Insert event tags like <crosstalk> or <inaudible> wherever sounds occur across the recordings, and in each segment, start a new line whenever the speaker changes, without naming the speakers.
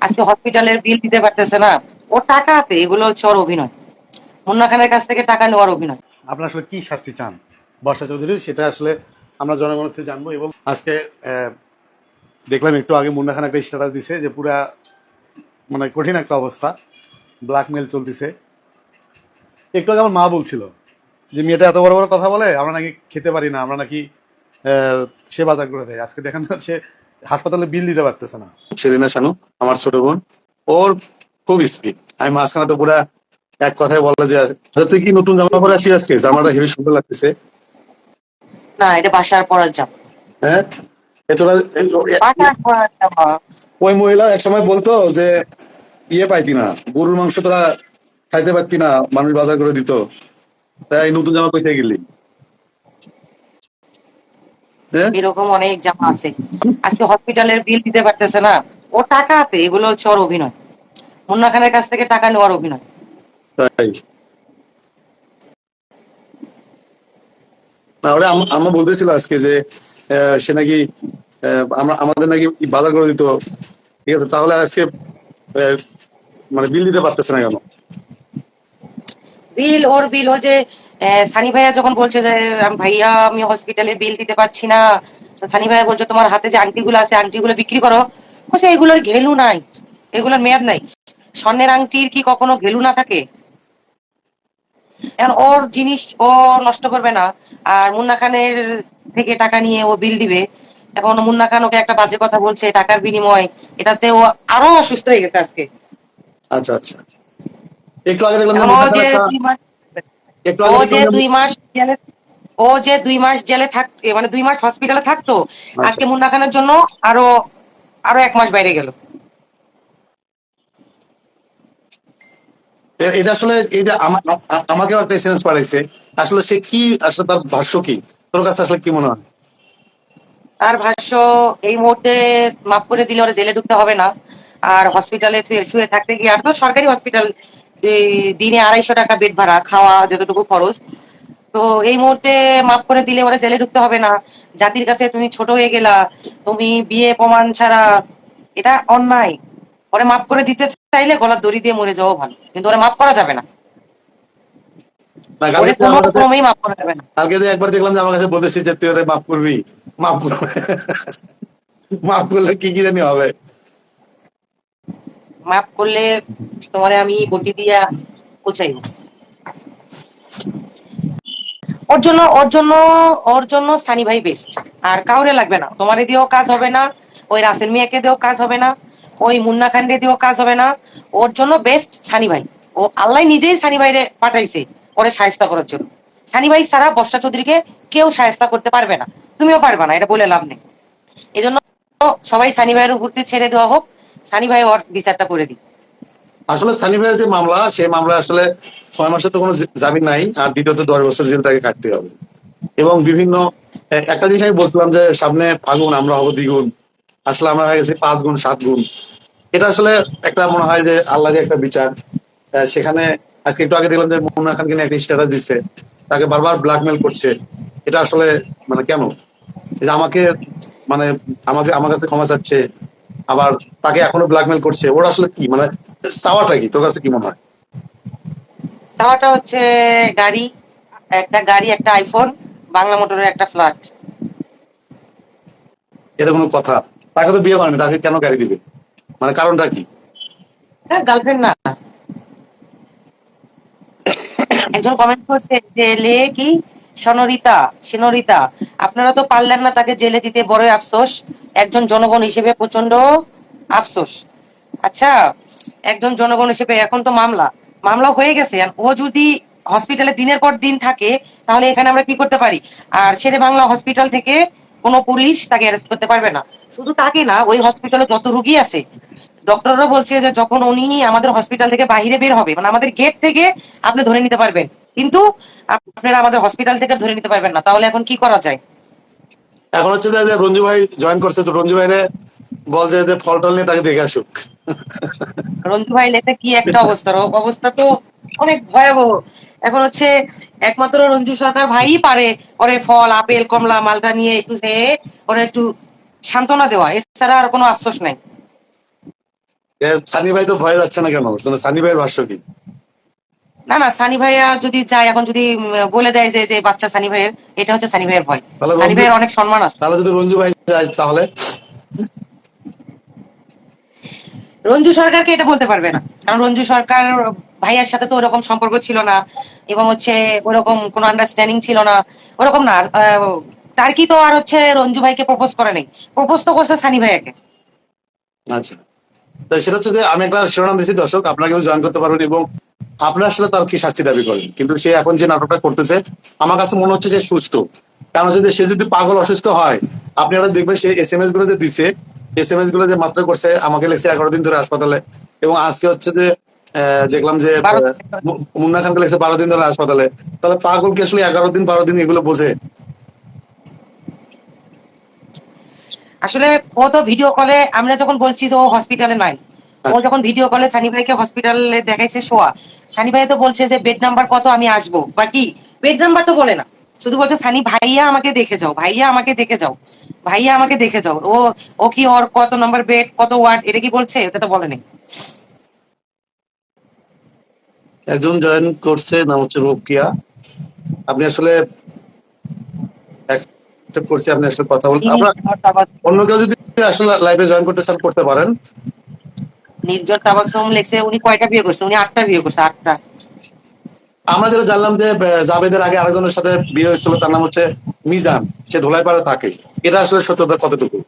আজকে হসপিটালের বিল দিতে পারতেছে না। ওর টাকা আছে এগুলো হচ্ছে ওর অভিনয়। মুন্না খানের কাছ থেকে টাকা নেওয়ার অভিনয়।
আপনারা আসলে কি শাস্তি চান? বর্ষা চৌধুরীর? সেটা আসলে আমরা জনগণের থেকে জানব এবং আজকে দেখলাম একটু আগে মুন্না খান একটা স্ট্যাটাস দিছে যে পুরা মানে কঠিন একটা অবস্থা। ব্ল্যাকমেল চলতেছে। একটু আগে আমার মা বলছিল যে মেয়েটা এত বড় বড় কথা বলে আমরা নাকি খেতে পারি না আমরা নাকি আহ, সে বাজার করে দেয়। আজকে দেখেন সে হাসপাতালে বিল দিতে পারতেছে না।
সেলিনা শানু আমার ছোট বোন ওর খুব স্পিড আমি মাঝখানে তো পুরা এক কথায় বলা যে আচ্ছা, তুই কি নতুন জামা পরে আসি আজকে? জামাটা হেভি সুন্দর লাগতেছে।
না এটা বাসার পরার জামা।
হ্যাঁ? তোরা ওই মহিলা এক সময় বলতো যে ইয়ে পাইতি না গরুর মাংস তোরা খাইতে পারতি না মানুষ বাজার করে দিত। তাই এই নতুন জামা কইতে গেলি।
এরকম অনেক জামা আছে। আজকে হসপিটালের বিল দিতে পারতেছে না। ওর টাকা আছে এগুলো হচ্ছে ওর অভিনয়। মুন্না খানের কাছ থেকে টাকা নেওয়ার অভিনয়।
তাই? না ওরা আম- আম্মা বলতেছিল আজকে যে সে নাকি আমরা আমাদের নাকি বাজার করে দিত। ঠিক আছে তাহলে আজকে মানে বিল দিতে পারতেছে না কেন?
বিল ওর বিল ও যে আহ, সানি ভাইয়া যখন বলছে যে আম- ভাইয়া আমি হসপিটালে বিল দিতে পারছি না। সানি ভাইয়া বলছে তোমার হাতে যে আংটিগুলো আছে আংটিগুলো বিক্রি করো। বলছে এগুলোর ঘেলু নাই। এগুলোর মেয়াদ নাই। স্বর্ণের আংটির কি কখনো ঘেলু না থাকে? এখন ওর জিনিস ও নষ্ট করবে না। আর মুন্না খানের থেকে টাকা নিয়ে ও বিল দিবে। এখন মুন্না খান ওকে একটা বাজে কথা বলছে টাকার বিনিময়। এটাতে ও আরও অসুস্থ হয়ে গেছে আজকে।
আচ্ছা আচ্ছা। একটু আগে দেখলাম একটা-
ও যে দুই মাস জেলে ও যে দুই মাস জেলে থাক মানে দুই মাস হসপিটালে থাকতো আজকে মুন্না খানের জন্য আরও আরও এক মাস বাইরে গেল।
এটা আসলে এটা আমাকেও একটা এসএমএস পাঠাইছে। আসলে সে কি আসলে তার ভাষ্য কি? তোর কাছে আসলে কি মনে হয়?
আর ভাষ্য এই মুহূর্তে মাফ করে দিলে ওরা জেলে ঢুকতে হবে না। আর হসপিটালে শুয়ে থাকতে গিয়ে আর তো সরকারি হসপিটাল দিনে আড়াইশো টাকা বেড ভাড়া খাওয়া যতটুকু খরচ। তো এই মুহূর্তে মাফ করে দিলে ওরা জেলে ঢুকতে হবে না। জাতির কাছে তুমি ছোট হয়ে গেলা তুমি বিয়ে প্রমাণ ছাড়া এটা অন্যায়। ওরা মাফ করে দিতে চাইলে গলার দড়ি দিয়ে মরে যাওয়া ভালো কিন্তু ওরা মাফ করা যাবে না।
কালকে যে একবার দেখলাম যে আমার কাছে বলতেছিস যে তুই ওরে মাফ করবে মাফ করলে কি কি জানি হবে।
মাফ করলে তোমারে আমি বটি দিয়া কুচাইব। ওর জন্য ওর জন্য ওর জন্য সানি ভাই বেস্ট আর কাউরে লাগবে না। তোমারে দিয়েও কাজ হবে না, ওই রাসেল মিয়াকে দিয়েও কাজ হবে না, ওই মুন্না খানরে দিয়েও কাজ হবে না। ওর জন্য বেস্ট সানি ভাই। ও আল্লাহ নিজেই সানি ভাইরে পাঠাইছে ওরে সায়স্তা করার জন্য। সানি ভাই ছাড়া বর্ষা চৌধুরীকে কেউ সায়স্তা করতে পারবে না। তুমিও পারবে না, এটা বলে লাভ নেই। এজন্য সবাই সানি ভাইয়ের উপরতে ছেড়ে দেওয়া হোক। সানি ভাই, ওর বিচারটা করে দিক
আসলে সানি ভাইয়ের যে মামলা, সেই মামলা আসলে ছয় মাসে তো কোনো জামিন নাই, আর দ্বিতীয়ত দশ বছর জেল তাকে কাটতে হবে। এবং বিভিন্ন একটা জিনিস আমি বলছিলাম যে সামনে ফাগুন আমরা হব দ্বিগুণ আসলে আমরা হয়ে গেছি পাঁচ গুণ, সাত গুণ। এটা আসলে একটা মনে হয় যে আল্লাহ একটা বিচার। সেখানে আজকে একটু আগে দেখলাম যে মুন্না খানকে নিয়ে একটা স্ট্যাটাস দিচ্ছে। তাকে বারবার ব্ল্যাকমেল করছে। এটা আসলে মানে কেন? যে আমাকে মানে আমাকে, আমার কাছে ক্ষমা চাচ্ছে। আবার তাকে এখনও ব্ল্যাকমেল করছে। ওর আসলে কি? মানে চাওয়াটা কি? তোর কাছে কি মনে হয়?
চাওয়াটা হচ্ছে গাড়ি একটা গাড়ি একটা আইফোন বাংলা মোটরের একটা ফ্ল্যাট
এটা কোনো কথা। তাকে তো বিয়ে করেনি তাকে কেন গাড়ি দিবে? মানে কারণটা কি?
হ্যাঁ গার্লফ্রেন্ড না। একজন কমেন্ট করছে জেলে কি? সনরিতা সেনরিতা আপনারা তো পারলেন না তাকে জেলে দিতে বড় আফসোস। একজন জনগণ হিসেবে প্রচণ্ড আফসোস। আচ্ছা একজন জনগণ হিসেবে এখন তো মামলা। মামলা হয়ে গেছে, আর ও যদি হসপিটালে দিনের পর দিন থাকে, তাহলে এখানে আমরা কি করতে পারি? আর শেরে বাংলা হসপিটাল থেকে কোনো পুলিশ তাকে অ্যারেস্ট করতে পারবে না। শুধু তাকে না, ওই হসপিটালে যত রুগী আছে ডক্টররা বলছে যে যখন উনি আমাদের হসপিটাল থেকে বাইরে বের হবে মানে আমাদের গেট থেকে আপনি ধরে নিতে পারবেন। কিন্তু আপনারা আমাদের হসপিটাল থেকে ধরে নিতে পারবেন না, তাহলে এখন কি করা যায়?
এখন হচ্ছে যে রঞ্জু ভাই জয়েন করছে তো রঞ্জু ভাইরে বল যে যে ফল টল নিয়ে তাকে দেখে আসুক।
রঞ্জু ভাই লেখা কি একটা অবস্থা? অবস্থা তো অনেক ভয়াবহ। এখন হচ্ছে একমাত্র রঞ্জু সরকার ভাইই পারে ওরে ফল আপেল কমলা মালটা নিয়ে একটু যে ওরে একটু সান্ত্বনা দেওয়া। এছাড়া আর কোনো আফসোস নাই।
সানি ভাই তো ভয় যাচ্ছে না কেন? সানি ভাইয়ের ভাষ্য কি?
না না সানি ভাইয়া যদি যায় এখন যদি বলে দেয় যে যে বাচ্চা সানি ভাইয়ের এটা হচ্ছে সানি ভাইয়ের ভয়। সানি
রঞ্জু-
ভাইয়ের অনেক সম্মান আছে।
তাহলে যদি রঞ্জু ভাই যায় তাহলে?
রঞ্জু সরকারকে এটা বলতে পারবে না। কারণ রঞ্জু সরকার ভাইয়ার সাথে তো ওরকম সম্পর্ক ছিল না এবং হচ্ছে ওরকম কোনো আন্ডারস্ট্যান্ডিং ছিল না ওরকম না। তার কি তো আর হচ্ছে রঞ্জু ভাইকে প্রপোজ করে নাই। প্রপোজ তো করছে সানি ভাইয়াকে।
আচ্ছা। তো সেটা হচ্ছে যে আমি একটা শিরোনাম দিচ্ছি দর্শক আপনারা কিন্তু জয়েন করতে পারবেন এবং আপনারা আসলে তার কি শাস্তি দাবি করেন? কিন্তু সে এখন যে নাটকটা করতেছে আমার কাছে মনে হচ্ছে যে সুস্থ। কারণ যদি সে যদি পাগল অসুস্থ হয় আপনি একটা দেখবেন সে এস এম এসগুলো যে দিছে এস এম এসগুলো যে মাত্র করছে আমাকে লেগছে এগারো দিন ধরে হাসপাতালে। এবং আজকে হচ্ছে যে আহ, দেখলাম যে মুন্না খানকে লেগছে বারো দিন ধরে হাসপাতালে। তাহলে পাগল কি আসলে এগারো দিন বারো দিন এগুলো বোঝে?
আসলে ও তো ভিডিও কলে আমরা যখন বলছি যে ও হসপিটালে নাই ও যখন ভিডিও কলে সানি ভাইকে হসপিটালে দেখাইছে শোয়া সানি ভাই তো বলছে যে বেড নাম্বার কত আমি আসব বা কি? বেড নাম্বার তো বলে না। শুধু বলছে সানি ভাইয়া আমাকে দেখে যাও ভাইয়া আমাকে দেখে যাও ভাইয়া আমাকে দেখে যাও। ও ও কি ওর কত নাম্বার বেড কত ওয়ার্ড এটা কি বলছে? এটা তো বলে নাই।
একজন জয়েন করছে নাম হচ্ছে রোকিয়া। আপনি আসলে করছি আপনি আসলে কথা বলতে আমরা অন্য কেউ যদি আসলে লাইভে জয়েন করতে চান করতে পারেন।
নির্জর তাবাসুম লেখছে উনি কয়টা বিয়ে করছে? উনি আটটা বিয়ে করছে আটটা।
আমরা যেটা জানলাম যে জাবেদের আগে আরেকজনের সাথে বিয়ে হয়েছিল তার নাম হচ্ছে মিজান। সে ধোলাইপাড়া থাকে। এটা আসলে সত্যতা কতটুকু?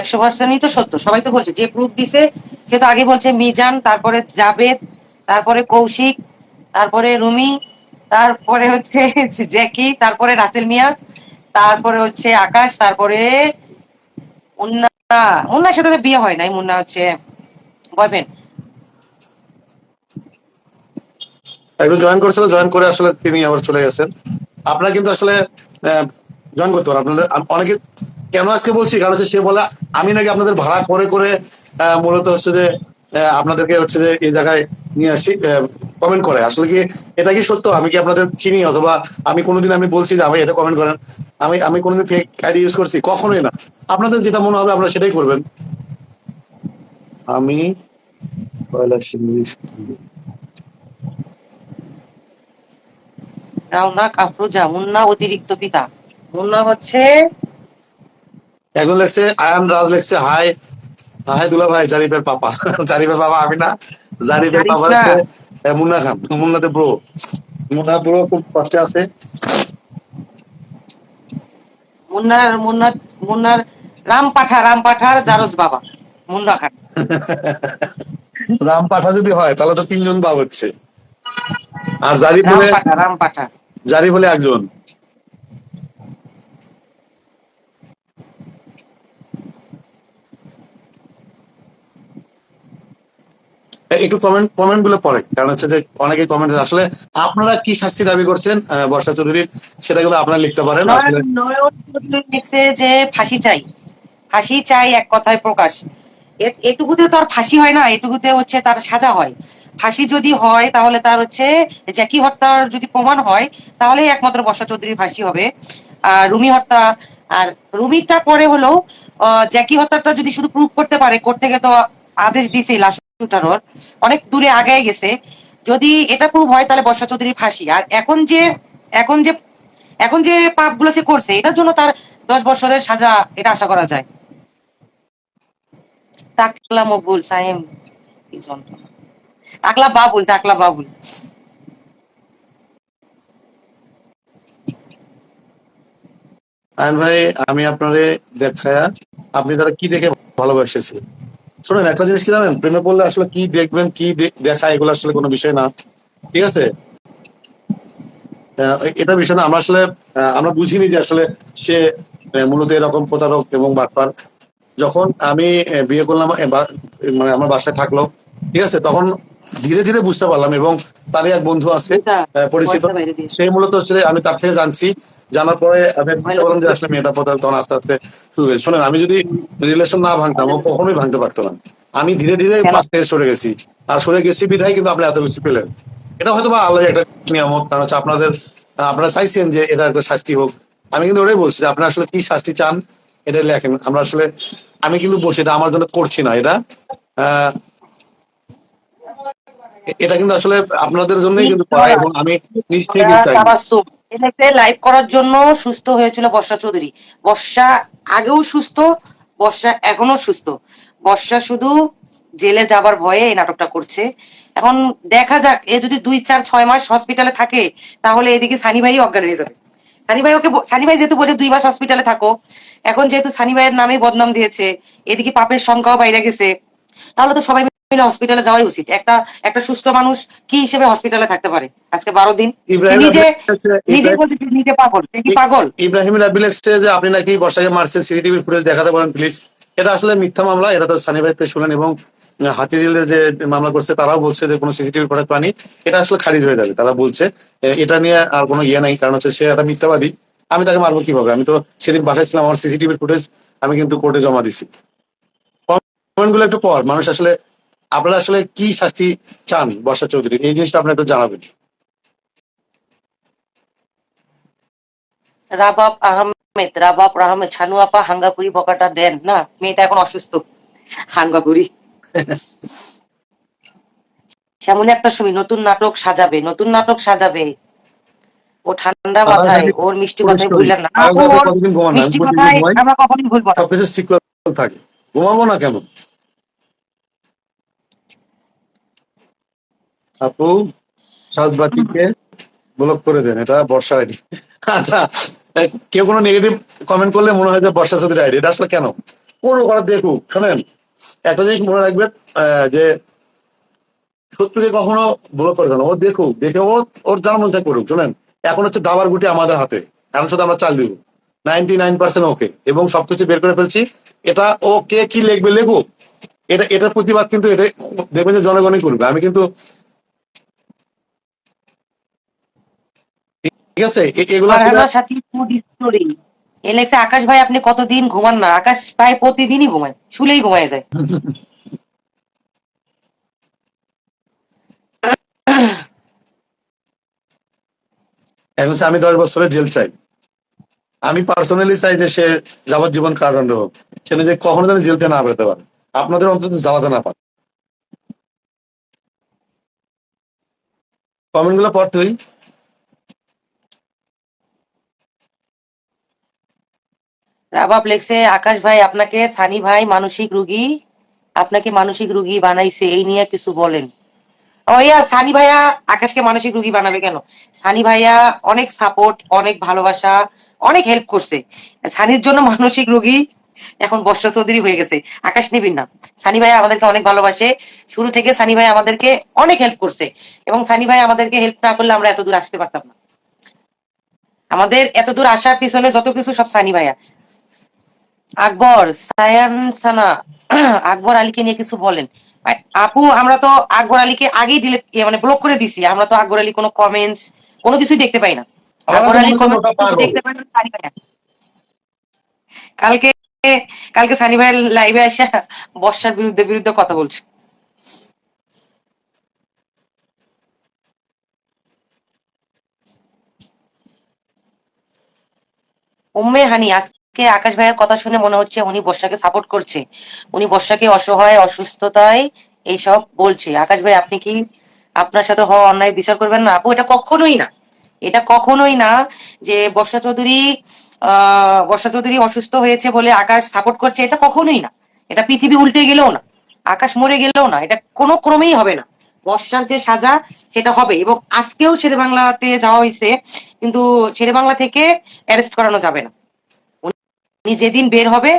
একশো পার্সেন্টই তো সত্য। সবাই তো বলছে যে প্রুফ দিছে সে তো আগে বলছে মিজান তারপরে জাবেদ তারপরে কৌশিক তারপরে রুমি তারপরে হচ্ছে জ্যাকি, তারপরে রাসেল মিয়া, তারপরে হচ্ছে আকাশ, তারপরে মুন্না। মুন্নার সাথে বিয়ে হয় নাই, মুন্না হচ্ছে বয়ফ্রেন্ড
জয়েন করেছিল জয়েন করে আসলে তিনি আবার চলে গেছেন। আপনারা কিন্তু আসলে জয়েন করতে পারেন আপনাদের অনেকে কেন আজকে বলছি? কারণ হচ্ছে সে বলে, আমি নাকি আপনাদের ভাড়া করে করে মূলত হচ্ছে যে আপনাদেরকে হচ্ছে যে এই জায়গায় নিয়ে আসি কমেন্ট করে। আসলে কি এটা কি সত্য? আমি কি আপনাদের চিনি অথবা আমি কোনোদিন আমি বলছি যে আমি এটা কমেন্ট করেন? আমি আমি কোনোদিন ফেক আইডি ইউজ করছি? কখনোই না। আপনাদের যেটা মনে হবে আপনারা সেটাই করবেন। আমি
মুন্না অতিরিক্ত পিতা। মুন্না হচ্ছে
এখন লেখছে আয়ান রাজ লেখছে হাই দুলা ভাই জারিফের পাপা। <laughs> জারিফের বাবা আমি না। জারিফের পাপা হচ্ছে মুন্না খান। মুন্নাতে ব্রো মুন্না ব্রো খুব কষ্টে আছে।
মুন্নার মুন্নার মুন্নার রাম পাঠা রাম পাঠার জারজ বাবা মুন্না খান। <laughs>
রাম পাঠা যদি হয় তাহলে তো তিনজন বাপ হচ্ছে। আর জারিফ
রাম পাঠা রাম পাঠা
জারিফ হলে একজন। একটু কমেন্ট কমেন্টগুলো পড়ে। কারণ হচ্ছে যে অনেকে কমেন্ট আসলে আপনারা কি শাস্তি দাবি করছেন বর্ষা চৌধুরী সেটা কিন্তু আপনারা লিখতে পারেন।
লিখছে যে ফাঁসি চাই। ফাঁসি চাই এক কথায় প্রকাশ। এটুকুতে তো আর ফাঁসি হয় না এটুকুতে হচ্ছে তার সাজা হয়। ফাঁসি যদি হয় তাহলে তার হচ্ছে জ্যাকি হত্যার যদি প্রমাণ হয় তাহলে একমাত্র বর্ষা চৌধুরীর ফাঁসি হবে। আর রুমি হত্যা আর রুমিটা পরে হলেও আহ, জ্যাকি হত্যাটা যদি শুধু প্রুভ করতে পারে করতে থেকে তো আদেশ দিছে লাশ উঠানোর অনেক দূরে আগায় গেছে। যদি এটা প্রুভ হয়, তাহলে বর্ষা চৌধুরীর ফাঁসি। আর এখন যে এখন যে এখন যে পাপগুলো সে করছে, এটার জন্য তার দশ বছরের সাজা, এটা আশা করা যায়। টাকলা মকবুল সাহেব কি টাকলা বাবুল টাকলা বাবুল।
ভাই, আমি আপনারে দেখায়া, আপনি তারা কি দেখে ভালোবাসেছে? শোনেন একটা জিনিস কি জানেন? প্রেমে পড়লে আসলে কি দেখবেন কি দেখা এগুলো আসলে কোনো বিষয় না। ঠিক আছে? এটা বিষয় না আমরা আসলে আমরা বুঝিনি যে আসলে সে মূলত এরকম প্রতারক এবং বাটপার। যখন আমি বিয়ে করলাম মানে আমার বাসায় থাকল ঠিক আছে? তখন ধীরে ধীরে বুঝতে পারলাম এবং তারই এক বন্ধু আছে পরিচিত। সেই মূলত হচ্ছে আমি তার থেকে জানছি জানার পরে আমি যে আসলে মেয়েটা প্রতারক তখন আস্তে আস্তে শুরু হয়েছে শোনেন আমি যদি রিলেশন না ভাঙতাম ও কখনোই ভাঙতে পারতো না। আমি ধীরে ধীরে? পাশ থেকে সরে গেছি। আর সরে গেছি বিধায় কিন্তু আপনি এত বেশি পেলেন। এটা হয়তো বা আল্লাহ একটা নিয়ামত। কারণ হচ্ছে আপনাদের আপনারা চাইছেন যে এটা একটা শাস্তি হোক। আমি কিন্তু ওটাই বলছি যে আপনারা আসলে কি শাস্তি চান এটা লেখেন। আমরা আসলে আমি কিন্তু বলছি এটা আমার জন্য করছি না এটা। আহ, এটা কিন্তু আসলে আপনাদের জন্যই কিন্তু করা। এবং আমি নিজ থেকে
এলাকাতে লাইভ করার জন্য সুস্থ হয়েছিল বর্ষা চৌধুরী। বর্ষা আগেও সুস্থ, বর্ষা এখনও সুস্থ। বর্ষা শুধু জেলে যাবার ভয়ে এই নাটকটা করছে। এখন দেখা যাক, এ যদি দুই, চার, ছয় মাস হসপিটালে থাকে, তাহলে এদিকে সানি ভাই অজ্ঞান হয়ে যাবে। সানি ভাই ওকে সানি ভাই যেহেতু বলে দুই মাস হসপিটালে থাকো, এখন যেহেতু সানি ভাইয়ের নামে বদনাম দিয়েছে, এদিকে পাপের সংখ্যাও বাইরে গেছে, তাহলে তো সবাই মিলে হসপিটালে যাওয়াই উচিত। একটা একটা সুস্থ মানুষ কি হিসেবে হসপিটালে থাকতে পারে? আজকে বারো দিন। নিজে নিজে নিজে পাগল। সে কি পাগল?
ইব্রাহিম রাবিল যে আপনি নাকি বর্ষাকে মারছেন সিসিটিভি ফুটেজ দেখাতে পারেন প্লিজ এটা আসলে মিথ্যা মামলা এটা তো সানি ভাই শুনেন এবং হাতিরিলের যে মামলা করছে তারাও বলছে যে কোনো সিসিটিভি ফুটেজ পানি এটা আসলে খারিজ হয়ে যাবে তারা বলছে। এটা নিয়ে আর কোনো ইয়ে নাই কারণ হচ্ছে সে একটা মিথ্যাবাদী। আমি তাকে মারবো কীভাবে? আমি তো সেদিন বাসায় ছিলাম আমার সিসিটিভি ফুটেজ আমি কিন্তু কোর্টে জমা দিছি। কমেন্টগুলো একটু পর মানুষ আসলে আপনারা আসলে কি শাস্তি চান বর্ষা চৌধুরী? এই জিনিসটা আপনি একটু জানাবেন।
রাবাব আহমেদ রাবাব আহমেদ ছানু আপা হাঙ্গাপুরি বকাটা দেন না? মেয়েটা এখন অসুস্থ। হাঙ্গাপুরি। একটা ছবি নতুন নাটক সাজাবে নতুন নাটক সাজাবে। ও ঠান্ডা মাথায় ওর মিষ্টি ভুললেন না। মিষ্টি কথায় আমরা কখনই ভুলবো না।
সবকিছু সিকিউর থাকে। ঘুমাবো না কেন? আপু বাতিকে ব্লক করে দেন, এটা বর্ষা আইডি। আচ্ছা কেউ কোনো নেগেটিভ কমেন্ট করলে মনে হয় যে বর্ষা সাথে আইডি, এটা আসলে কেন? কোনো করা দেখুক শোনেন, একটা জিনিস মনে রাখবেন যে শত্রুকে কখনো ব্লক করে দেন ও দেখুক দেখে ও ওর জানা মন করুক, শোনেন, এখন হচ্ছে দাবার গুটি আমাদের হাতে, এখন শুধু আমরা চাল দিব নাইনটি নাইন পার্সেন্ট ওকে এবং সবকিছু বের করে ফেলছি, এটা ও কে কি লিখবে লেখুক, এটা এটার প্রতিবাদ কিন্তু এটা, দেখবেন যে জনগণই করবে, আমি কিন্তু ঠিক আছে? এগুলো আসলে-
ফুড স্টোরি এলেক্সে আকাশ ভাই আপনি কতদিন ঘুমান না? আকাশ ভাই প্রতিদিনই ঘুমায় শুলেই ঘুমায় যায়।
এখন আমি দশ বছরের জেল চাই। আমি পার্সোনালি চাই যে সে যাবজ্জীবন কারাদণ্ড হোক। সে যে কখনো যেন জেলতে না বেরোতে পারে। আপনাদের অন্তত জ্বালাতে না পারে। কমেন্টগুলো পড়
রাবাব আকাশ ভাই আপনাকে, সানি ভাই মানসিক রুগী, আপনাকে মানসিক রুগী বানাইছে, এই নিয়ে কিছু বলেন। ইয়া, সানি ভাইয়া আকাশকে মানসিক রুগী বানাবে কেন? সানি ভাইয়া অনেক সাপোর্ট অনেক ভালোবাসা, অনেক হেল্প করছে। সানির জন্য মানসিক রুগী এখন বর্ষা চৌধুরী হয়ে গেছে। আকাশ নিবিন না। সানি ভাইয়া আমাদেরকে অনেক ভালোবাসে। শুরু থেকে সানি ভাই আমাদেরকে অনেক হেল্প করছে। এবং সানি ভাই আমাদেরকে হেল্প না করলে আমরা এত দূর আসতে পারতাম না। আমাদের এত দূর আসার পিছনে যত কিছু সব সানি ভাইয়া। আকবর সায়ান সানা আকবর আলীকে নিয়ে কিছু বলেন। আপু আমরা তো আকবর আলীকে আগেই ডিলিট মানে ব্লক করে দিছি। আমরা তো আকবর আলী কোনো কমেন্টস কোনো কিছুই দেখতে পাই না। আকবর আলী কমেন্ট দেখতে পাই না কালকে কালকে সানি ভাইয়ের লাইভে আসা বর্ষার বিরুদ্ধে বিরুদ্ধে কথা বলছে। উম্মে হানি আজকে আকাশ ভাইয়ের কথা শুনে মনে হচ্ছে উনি বর্ষাকে সাপোর্ট করছে। উনি বর্ষাকে অসহায়, অসুস্থতায় এইসব বলছে। আকাশ ভাই, আপনি কি আপনার সাথে হওয়া অন্যায় বিচার করবেন না? আপু, এটা কখনোই না। এটা কখনোই না যে বর্ষা চৌধুরী, আহ, বর্ষা চৌধুরী অসুস্থ হয়েছে বলে আকাশ সাপোর্ট করছে। এটা কখনোই না। এটা পৃথিবী উল্টে গেলেও না। আকাশ মরে গেলেও না। এটা কোনো ক্রমেই হবে না। বর্ষার যে সাজা, সেটা হবে। এবং আজকেও শেরে বাংলাতে যাওয়া হয়েছে। কিন্তু শেরে বাংলা থেকে অ্যারেস্ট করানো যাবে না। উনি যেদিন বের হবে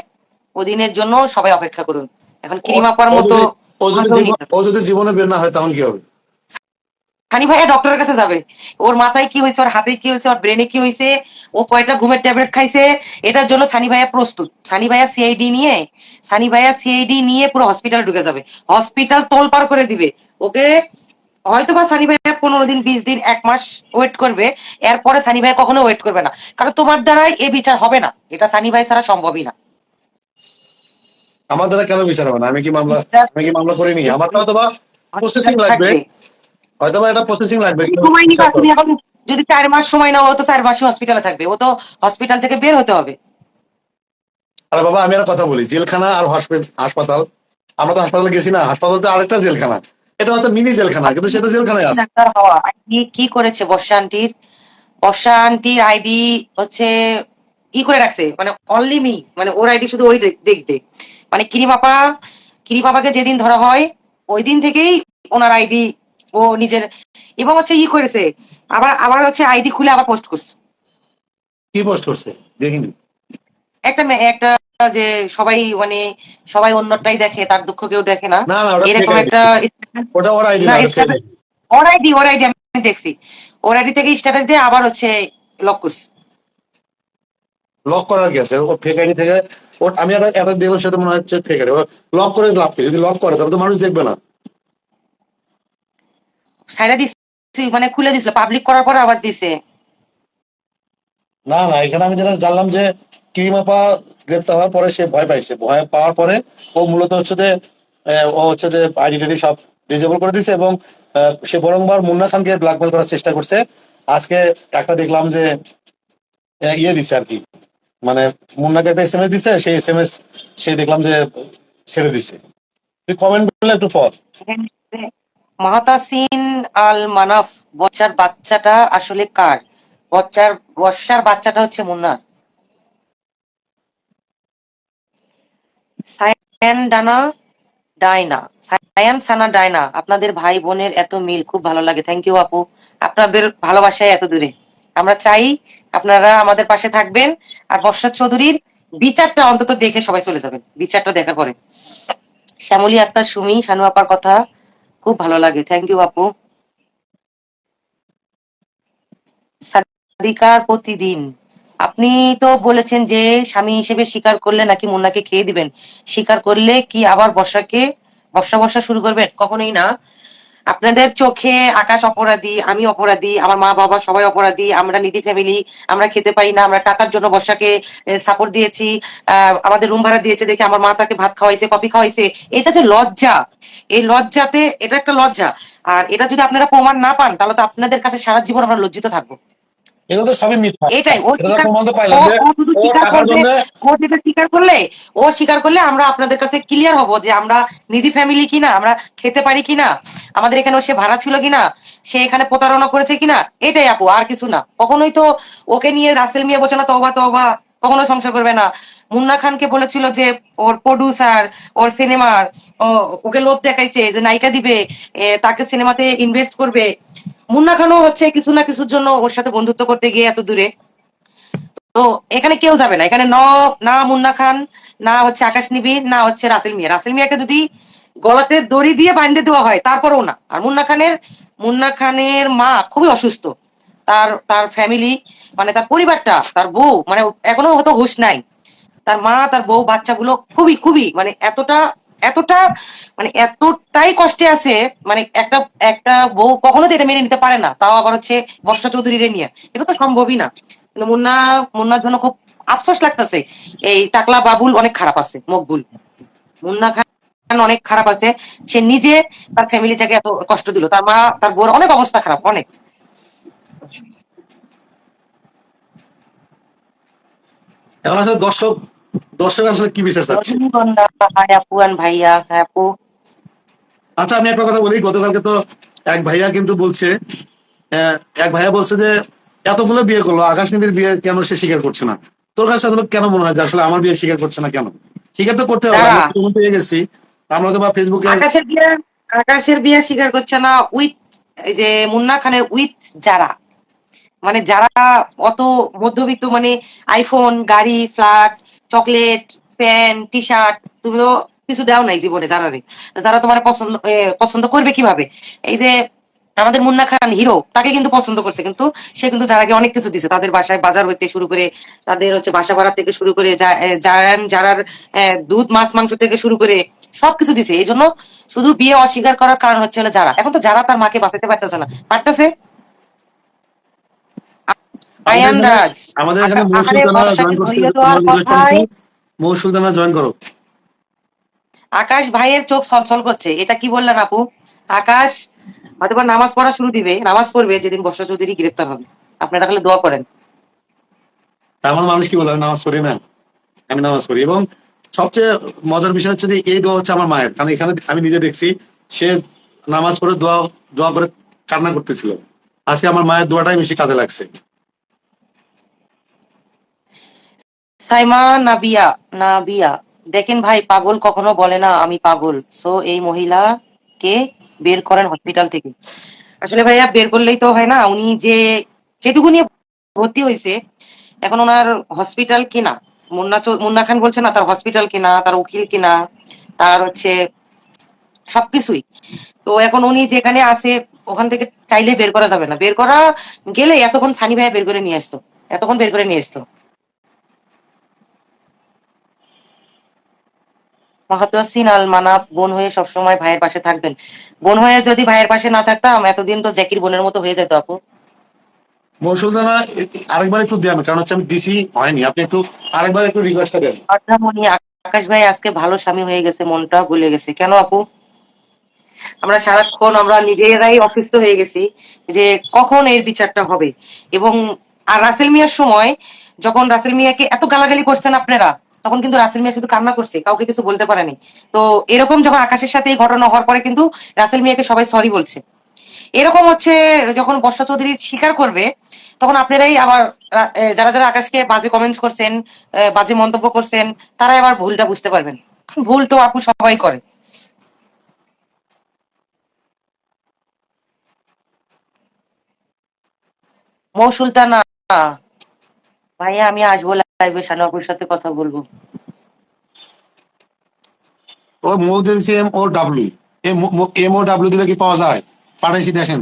ওদিনের জন্য সবাই অপেক্ষা করুন। এখন ক্রিমা পাওয়ার মতো
ও যদি জীবন- বের না হয় তখন কি হবে?
সানি ভাইয়া ডক্টরের কাছে যাবে। ওর মাথায় কি হয়েছে ওর হাতে কি হয়েছে ওর ব্রেনে কি হয়েছে ও কয়টা ঘুমের ট্যাবলেট খাইছে এটার জন্য সানি ভাইয়া প্রস্তুত। সানি ভাইয়া সিআইডি নিয়ে সানি ভাইয়া সিআইডি নিয়ে পুরো হসপিটাল ঢুকে যাবে। হসপিটাল তোলপাড় করে দিবে। ওকে হয়তো বা সানি ভাইয়া পনেরো দিন বিশ দিন এক মাস ওয়েট করবে এরপরে সানি ভাই কখনো ওয়েট করবে না। কারণ তোমার দ্বারাই এ বিচার হবে না। এটা সানি ভাই ছাড়া সম্ভবই না।
আমার দ্বারা কেন বিচার হবে না? আমি কি মামলা আমি কি মামলা করিনি? আমার হয়তো বা প্রসেসিং লাগবে। হয়তো বা এটা প্রসেসিং লাগবে
সময় নিবা তুমি এখন যদি চার মাস সময় নাও ও তো চার মাসই হসপিটালে থাকবে। ও তো হসপিটাল থেকে বের হতে হবে।
আরে বাবা আমি একটা কথা বলি। জেলখানা আর হাসপাতাল আমরা তো হাসপাতালে গেছি না। হাসপাতাল তো আরেকটা জেলখানা। এটা হয়তো মিনি জেলখানা কিন্তু সেটা জেলখানায় আছে।
ডাক্তার হওয়া আইডি কি করেছে বর্ষা আন্টির বর্ষা আন্টির আইডি হচ্ছে ই করে রাখছে মানে অনলি মি মানে ওর আইডি শুধু ওই দেখবে। মানে কিরি পাপা কিরি পাপাকে যেদিন ধরা হয় ওই দিন থেকেই ওনার আইডি ও নিজের এবং হচ্ছে ই করেছে। আবার আবার হচ্ছে আইডি খুলে আবার পোস্ট করছে।
কি পোস্ট করছে? দেখিনি।
একটা একটা যে সবাই মানে সবাই অন্যটাই দেখে তার দুঃখ কেউ দেখে না। এরকম একটা
ওটা ওর আইডি
না,
না
এটা- ওর আইডি ওর আইডি আমি দেখছি। ওর আইডি থেকে স্ট্যাটাস দিয়ে আবার হচ্ছে লক করছে।
লক করার গেছে ও ফেক আইডি থেকে ও আমি একটা একটা দেখলাম সেটা মনে হচ্ছে ফেক আইডি লক করে লাভ কি? যদি লক করে তাহলে তো মানুষ দেখবে না।
সাইডা দিছি মানে খুলে দিছিল পাবলিক করার পরে আবার দিছে।
না না এখানে আমি যেটা জানলাম যে কিরিমাপা গ্রেপ্তার হওয়ার পরে সে ভয় পাইছে। ভয় পাওয়ার পরে ও মূলত হচ্ছে যে ও হচ্ছে যে আইডি সব ডিজেবল করে দিছে এবং সে বরংবার মুন্না খানকে ব্ল্যাকমেল করার চেষ্টা করছে। আজকে একটা দেখলাম যে ইয়ে দিছে আর কি। মানে মুন্নাকে একটা এস এম এস দিছে, সেই এস এম এস সে দেখলাম যে ছেড়ে দিছে। তুই কমেন্ট করলে একটু পর।
মাহাতাসিন আল মানাফ, বচ্চার বাচ্চাটা আসলে কার? বচ্চার বর্ষার বাচ্চাটা হচ্ছে মুন্না। সায়ান ডানা ডায়না সায়ান সানা ডায়না আপনাদের ভাই বোনের এত মিল, খুব ভালো লাগে। থ্যাংক ইউ আপু। আপনাদের ভালোবাসায় এত দূরে। আমরা চাই আপনারা আমাদের পাশে থাকবেন। আর বর্ষা চৌধুরীর বিচারটা অন্তত দেখে সবাই চলে যাবেন। বিচারটা দেখার পরে। শ্যামলী আক্তার, সুমি শানু আপার কথা খুব ভালো লাগে। থ্যাংক ইউ আপু। সাদিকার প্রতিদিন। আপনি তো বলেছেন যে স্বামী হিসেবে স্বীকার করলে নাকি মুন্নাকে খেয়ে দিবেন। স্বীকার করলে কি আবার বর্ষাকে বর্ষা বর্ষা শুরু করবেন? কখনোই না। আপনাদের চোখে আকাশ অপরাধী, আমি অপরাধী, আমার মা বাবা সবাই অপরাধী, আমরা নিধি ফ্যামিলি আমরা খেতে পারি না, আমরা টাকার জন্য বর্ষাকে সাপোর্ট দিয়েছি আমাদের রুম ভাড়া দিয়েছে দেখে আমার মা তাকে ভাত খাওয়াইছে কফি খাওয়াইছে। এটা যে লজ্জা। এই লজ্জাতে এটা একটা লজ্জা। আর এটা যদি আপনারা প্রমাণ না পান, তাহলে তো আপনাদের কাছে সারা জীবন আমরা লজ্জিত থাকব।
এগুলো তো সবই মিথ্যা।
এটাই ও যেটা স্বীকার করলে ও স্বীকার করলে আমরা আপনাদের কাছে ক্লিয়ার হব যে আমরা নিধি ফ্যামিলি কিনা আমরা খেতে পারি কিনা আমাদের এখানে সে ভাড়া ছিল কিনা সে এখানে প্রতারণা করেছে কিনা এটাই আপু আর কিছু না। কখনোই তো ওকে নিয়ে রাসেল মিয়া বলছে না তবা তবা কখনো সংসার করবে না। মুন্না খানকে বলেছিল যে ওর প্রডিউসার ওর সিনেমার ওকে লোভ দেখাইছে যে নায়িকা দিবে তাকে সিনেমাতে ইনভেস্ট করবে। মুন্না খানও হচ্ছে কিছু না কিছুর জন্য ওর সাথে বন্ধুত্ব করতে গিয়ে এত দূরে। তো এখানে কেউ যাবে না। এখানে ন, না মুন্না খান না হচ্ছে আকাশ নিবিড় না হচ্ছে রাসেল মিয়া। রাসেল মিয়াকে যদি গলাতে দড়ি দিয়ে বাঁধতে দেওয়া হয়, তারপরেও না। আর মুন্না খানের মুন্না খানের মা খুবই অসুস্থ। তার তার ফ্যামিলি মানে তার পরিবারটা, তার বউ মানে এখনও হয়তো হুশ নাই। তার মা, তার বউ, বাচ্চাগুলো খুবই খুবই মানে এতটা এতটা মানে এতটাই কষ্টে আছে মানে একটা একটা বউ কখনো তো এটা মেনে নিতে পারে না, তাও আবার হচ্ছে বর্ষা চৌধুরীরে নিয়ে। এটা তো সম্ভবই না। কিন্তু মুন্না, মুন্নার জন্য খুব আফসোস লাগতেছে, এই টাকলা বাবুল অনেক খারাপ আছে, মকবুল। মুন্না খান অনেক খারাপ আছে, সে নিজে তার ফ্যামিলিটাকে এত কষ্ট দিল, তার মা, তার বউর অনেক অবস্থা খারাপ, অনেক।
এখন আসলে দর্শক দর্শক আসলে কি বিচার চাচ্ছে?
ভাইয়া আপু।
আচ্ছা আমি একটা কথা বলি গতকালকে তো এক ভাইয়া কিন্তু বলছে এক ভাইয়া বলছে যে এতগুলো বিয়ে করল আকাশ নবীর বিয়ে কেন সে স্বীকার করছে না? তোর কাছে কেন মনে হয় যে আসলে আমার বিয়ে স্বীকার করছে না কেন? স্বীকার তো করতে হবে পেয়ে গেছি। আমরা তো বা ফেসবুকে
আকাশের বিয়ে আকাশের বিয়ে স্বীকার করছে না উইথ এই যে মুন্না খানের উইথ যারা। মানে যারা অত মধ্যবিত্ত মানে আইফোন গাড়ি flat chocolate, pant T shirt তুমি তো কিছু দাও নাই জীবনে যারা রে যারা তোমার পছন্দ পছন্দ করবে কীভাবে? এই যে আমাদের মুন্না খান হিরো, তাকে কিন্তু পছন্দ করছে, কিন্তু সে কিন্তু যারাকে অনেক কিছু দিছে, তাদের বাসায় বাজার হইতে শুরু করে, তাদের হচ্ছে বাসা ভাড়া থেকে শুরু করে জায়ান, যারার দুধ, মাছ, মাংস থেকে শুরু করে সবকিছু দিছে। এই জন্য শুধু বিয়ে অস্বীকার করার কারণ হচ্ছে যারা। এখন তো যারা তার মাকে বাঁচাতে পারতেছে না। পারতেছে?
আমাদের এখানে মৌ
আরে
জয়েন করো।
আকাশ ভাইয়ের চোখ ছলছল করছে। এটা কি বললেন আপু? আকাশ হয়তো নামাজ পড়া শুরু দিবে নামাজ পড়বে যেদিন বর্ষা চৌধুরী গ্রেপ্তার হবে। আপনারা খালি দোয়া করেন।
আমার মানুষ কি বলে নামাজ পড়ি না? আমি নামাজ পড়ি। এবং সবচেয়ে মজার বিষয় হচ্ছে যে এই দোয়া হচ্ছে আমার মায়ের। কারণ এখানে আমি নিজে দেখছি সে নামাজ পড়ে দোয়া দোয়া করে কান্না করতেছিল। আজকে আমার মায়ের দোয়াটাই বেশি কাজে লাগছে।
সাইমা নাবিয়া নাবিয়া। দেখেন ভাই, পাগল কখনো বলে না আমি পাগল। সো এই মহিলাকে বের করেন হসপিটাল থেকে। আসলে ভাইয়া, বের করলেই তো হয় না। উনি যে যেটুকু নিয়ে ভর্তি হয়েছে, এখন ওনার হসপিটাল কিনা। মুন্না মুন্না খান বলছে না, তার হসপিটাল কিনা, তার উকিল কিনা, তার হচ্ছে সবকিছুই। তো এখন উনি যেখানে আছে, ওখান থেকে চাইলে বের করা যাবে না। বের করা গেলে এতক্ষণ সানি ভাইয়া বের করে নিয়ে আসতো। এতক্ষণ বের করে নিয়ে আসতো। আল মানাব বোন হয়ে সবসময় ভাইয়ের পাশে থাকবেন। বোন হয়ে যদি ভাইয়ের পাশে না থাকতাম এতদিন তো জ্যাকির বোনের মতো হয়ে যেত আপু।
মৌসুলদানা আরেকবার একটু দেন কারণ হচ্ছে আমি দিছি হয়নি। আপনি একটু আরেকবার একটু রিকোয়েস্টটা দেন।
আকাশ ভাই আজকে ভালো স্বামী হয়ে গেছে মনটা ভুলে গেছে। কেন আপু? আমরা সারাক্ষণ আমরা নিজেরাই অসুস্থ হয়ে গেছি যে কখন এর বিচারটা হবে। এবং আর রাসেল মিয়ার সময় যখন রাসেল মিয়াকে এত গালাগালি করছেন আপনারা তখন কিন্তু রাসেল মিয়া শুধু কান্না করছে, কাউকে কিছু বলতে পারেনি। তো এরকম যখন আকাশের সাথে এই ঘটনা হওয়ার পরে কিন্তু রাসেল মিয়াকে সবাই সরি বলছে। এরকম হচ্ছে যখন বর্ষা চৌধুরী স্বীকার করবে, তখন আপনারাই আবার যারা যারা আকাশকে বাজে কমেন্টস করছেন বাজে মন্তব্য করছেন তারাই আবার ভুলটা বুঝতে পারবেন। ভুল তো আপু সবাই করে। মৌ সুলতানা ভাইয়া আমি আসব লাইভে শানু আপুর সাথে কথা বলব।
O M O W M O W দিলে কি পাওয়া যায়? পাঠাইছি দেখেন।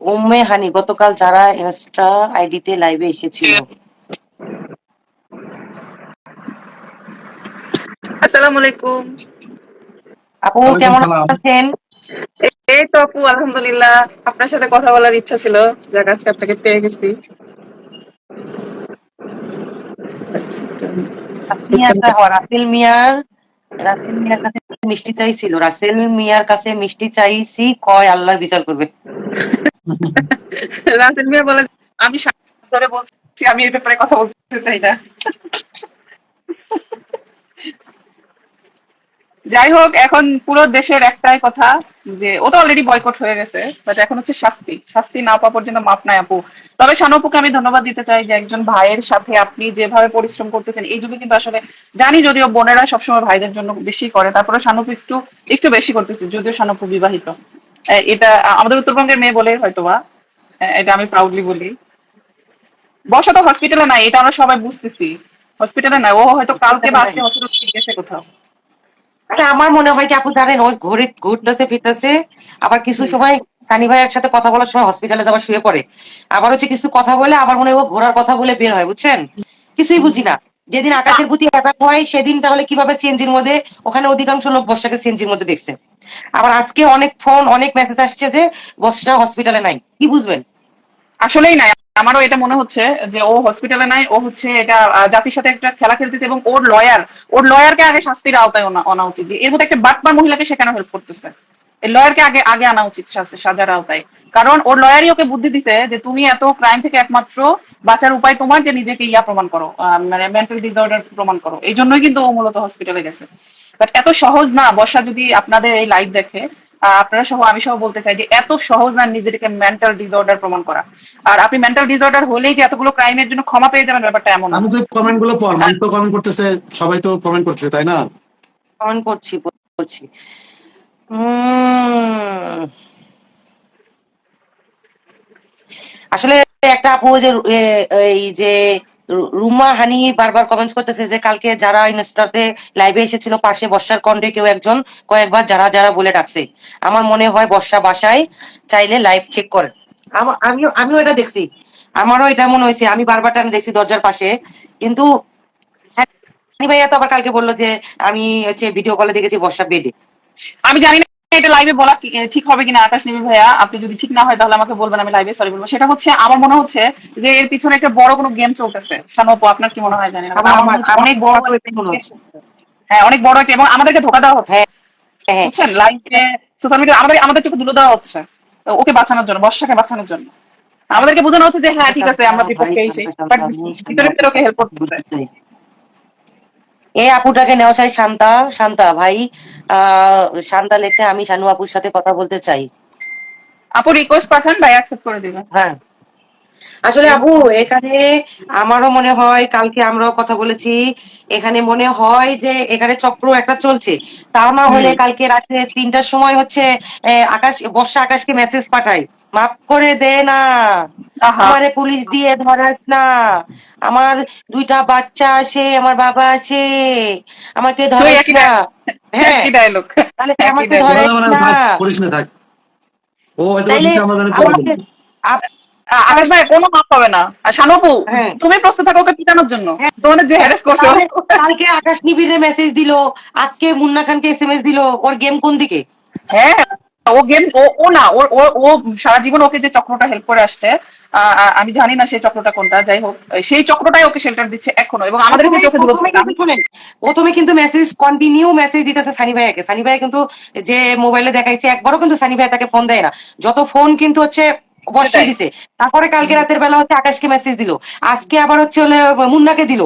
উম্মে হানি গতকাল যারা ইনস্টা আইডিতে লাইভে এসেছিল।
আসসালামু আলাইকুম।
আপু কেমন। আছেন?
এই তো আপু আলহামদুলিল্লাহ। আপনার সাথে কথা বলার ইচ্ছা ছিল যাক আজকে আপনাকে পেয়ে গেছি।
মিয়ার রাসেল মিয়ার রাসেল মিয়ার কাছে মিষ্টি চাইছিল। রাসেল মিয়ার কাছে মিষ্টি চাইছি, কয় আল্লাহর বিচার করবে।
রাসেল মিয়া বলে, আমি ধরে বলছি, আমি এই ব্যাপারে কথা বলতে চাই না। যাই হোক এখন পুরো দেশের একটাই কথা যে ও তো অলরেডি বয়কট হয়ে গেছে বাট এখন হচ্ছে শাস্তি। শাস্তি না পাওয়া পর্যন্ত মাপ নাই আপু। তবে শানুপুকে আমি ধন্যবাদ দিতে চাই যে একজন ভাইয়ের সাথে আপনি যেভাবে পরিশ্রম করতেছেন এই যুগে কিন্তু আসলে জানি যদিও বোনেরা সবসময় ভাইদের জন্য বেশি করে তারপরে শানুপু একটু একটু বেশি করতেছে যদিও শানুপু বিবাহিত। এটা আমাদের উত্তরবঙ্গের মেয়ে বলে হয়তোবা এটা আমি প্রাউডলি বলি। বর্ষা তো হসপিটালে নাই এটা আমরা সবাই বুঝতেছি। হসপিটালে নাই ও হয়তো কালকে বা আজকে হসপিটালে গেছে কোথাও।
আরে আমার মনে হয় কি আপু জানেন ও ঘুরে ঘুরতেছে ফিরতেছে আবার কিছু সময় সানি ভাইয়ের সাথে কথা বলার সময় হসপিটালে যাওয়া শুয়ে পড়ে। আবার হচ্ছে কিছু কথা বলে আবার মনে হয় ঘোরার কথা বলে বের হয় বুঝছেন? কিছুই বুঝি না। যেদিন আকাশের প্রতি অ্যাটাক হয় সেদিন তাহলে কীভাবে সিএনজির মধ্যে ওখানে অধিকাংশ লোক বর্ষাকে সিএনজির মধ্যে দেখছে। আবার আজকে অনেক ফোন অনেক মেসেজ আসছে যে বর্ষা হসপিটালে নাই। কি বুঝবেন?
আসলেই নাই। আমারও এটা মনে হচ্ছে যে ও হসপিটালে নাই, ও হচ্ছে এটা জাতির সাথে একটা খেলা খেলতেছে এবং ওর লয়ার ওর লয়ারকে আগে শাস্তির আওতায় আনা উচিত। যে এর মধ্যে একটা বাটপার মহিলাকে সেখানে হেল্প করতেছে। লয়ারকে আগে আগে আনা উচিত সাজার আওতায়। কারণ ওর লয়ারই ওকে বুদ্ধি দিছে যে তুমি এত ক্রাইম থেকে একমাত্র বাঁচার উপায় তোমার যে নিজেকে ইয়া প্রমাণ করো মানে মেন্টাল ডিসঅর্ডার প্রমাণ করো। এই জন্যই কিন্তু ও মূলত হসপিটালে গেছে। বাট এত সহজ না, বর্ষা যদি আপনাদের এই লাইভ দেখে আপনারা সহ আমি সহ বলতে চাই যে এত সহজ না নিজেকে মেন্টাল ডিসঅর্ডার প্রমাণ করা। আর আপনি মেন্টাল ডিসঅর্ডার হলেই যে এতগুলো ক্রাইমের জন্য ক্ষমা পেয়ে যাবেন ব্যাপারটা এমন না।
আমি তো কমেন্টগুলো পড় মানুষ তো কমেন্ট করতেছে সবাই তো কমেন্ট করতেছে তাই না?
কমেন্ট করছি করছি আসলে একটা আপু যে এই যে রুমা হানি বারবার কমেন্টস করতেছে যে কালকে যারা ইনস্টাতে লাইভে এসেছিল, পাশে বর্ষার কণ্ঠে কেউ একজন কয়েকবার যারা যারা বলে ডাকছে। আমার মনে হয় বর্ষা বাসায় চাইলে লাইভ চেক আমা- আমিও আমিও এটা দেখছি। আমারও এটা মনে হয়েছে। আমি বারবার টানে দেখছি দরজার পাশে। কিন্তু সানি ভাইয়া তো আবার কালকে বলল যে আমি হচ্ছে ভিডিও কলে দেখেছি বর্ষা বেডে।
আমি জানি এটা লাইভে বলা ঠিক হবে কিনা আকাশ নিবি ভাইয়া? আপনি যদি ঠিক না হয় তাহলে আমাকে বলবেন আমি লাইভে সরি বলব। সেটা হচ্ছে আমার মনে হচ্ছে যে এর পিছনে একটা বড় কোনো গেম চলতেছে। আপনার কি মনে হয় জানি না অনেক বড়। হ্যাঁ অনেক বড় একটা এবং আমাদেরকে ধোকা দেওয়া হচ্ছে।
হ্যাঁ হ্যাঁ।
বুঝছেন? লাইভে সোশ্যাল মিডিয়া আমাদের আমাদের চোখে তুলে দেওয়া হচ্ছে। ওকে বাঁচানোর জন্য বর্ষাকে বাঁচানোর জন্য। আমাদেরকে বোঝানো হচ্ছে যে হ্যাঁ ঠিক আছে আমরা বিপক্ষে সেই বাট ভিতরে ভিতরে ওকে হেল্প করতেছে।
এই আপুটাকে নেওয়া চাই শান্তা শান্তা ভাই শান্তা লেখছে আমি শানু আপুর সাথে কথা বলতে চাই।
আপু রিকোয়েস্ট পাঠান ভাই অ্যাকসেপ্ট করে দিবেন
হ্যাঁ। আসলে আপু এখানে আমারও মনে হয় কালকে আমরাও কথা বলেছি এখানে মনে হয় যে এখানে চক্র একটা চলছে। তা না হলে কালকে রাতে তিনটার সময় হচ্ছে আকাশ বর্ষা আকাশকে মেসেজ পাঠাই মাফ করে দে না। আমারে পুলিশ দিয়ে ধরাস না। আমার দুইটা বাচ্চা আছে আমার বাবা আছে। আমাকে ধরাস না। হ্যাঁ। তাহলে আমাকে ধরাস
ও
আকাশ ভাই কোনো মাপ পাবে না। আর শানুপু। তুমি প্রস্তুত থাকো ওকে পিটানোর জন্য। তোমাদের যে হ্যারেস করছে
কালকে আকাশ নিবিড়ে মেসেজ দিল। আজকে মুন্না খানকে এসএমএস দিল। ওর গেম কোন দিকে?
হ্যাঁ। ও গেম ও ও না ও ও সারা জীবন ওকে যে চক্রটা হেল্প করে আসছে আমি জানি না সেই চক্রটা কোনটা যাই হোক সেই চক্রটাই ওকে শেল্টার দিচ্ছে এখনও এবং আমাদেরকে চোখে
প্রথমে কিন্তু মেসেজ কন্টিনিউ মেসেজ দিতেছে সানি ভাইয়াকে। সানি ভাইয়া কিন্তু যে মোবাইলে দেখাইছে একবারও কিন্তু সানি ভাইয়া তাকে ফোন দেয় না। যত ফোন কিন্তু হচ্ছে বসিয়ে দিছে। তারপরে কালকে রাতের বেলা হচ্ছে আকাশকে মেসেজ দিল। আজকে আবার হচ্ছে মুন্নাকে দিল।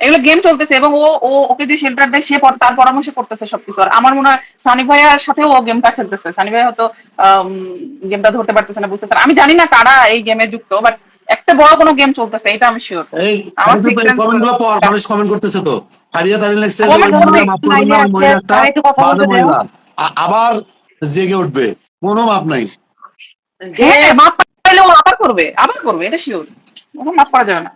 এগুলো গেম চলতেছে এবং ও ও ওকে যে শেল্টার দেয় সে তার পরামর্শ করতেছে সবকিছু। আর আমার মনে হয় সানি ভাইয়ার সাথেও ও গেমটা খেলতেছে। সানি ভাইয়া হয়তো গেমটা ধরতে পারতেছে না বুঝতেছে না। আমি জানি না কারা এই গেমে যুক্ত বাট একটা বড় কোনো গেম চলতেছে এটা আমি শিওর আমার
কমেন্ট পর মানুষ কমেন্ট করতেছে তো। লেখছে আবার জেগে উঠবে। কোনো মাপ নাই।
হ্যাঁ মাপ পাইলে ও আবার করবে আবার করবে এটা শিওর মাপ করা যাবে না।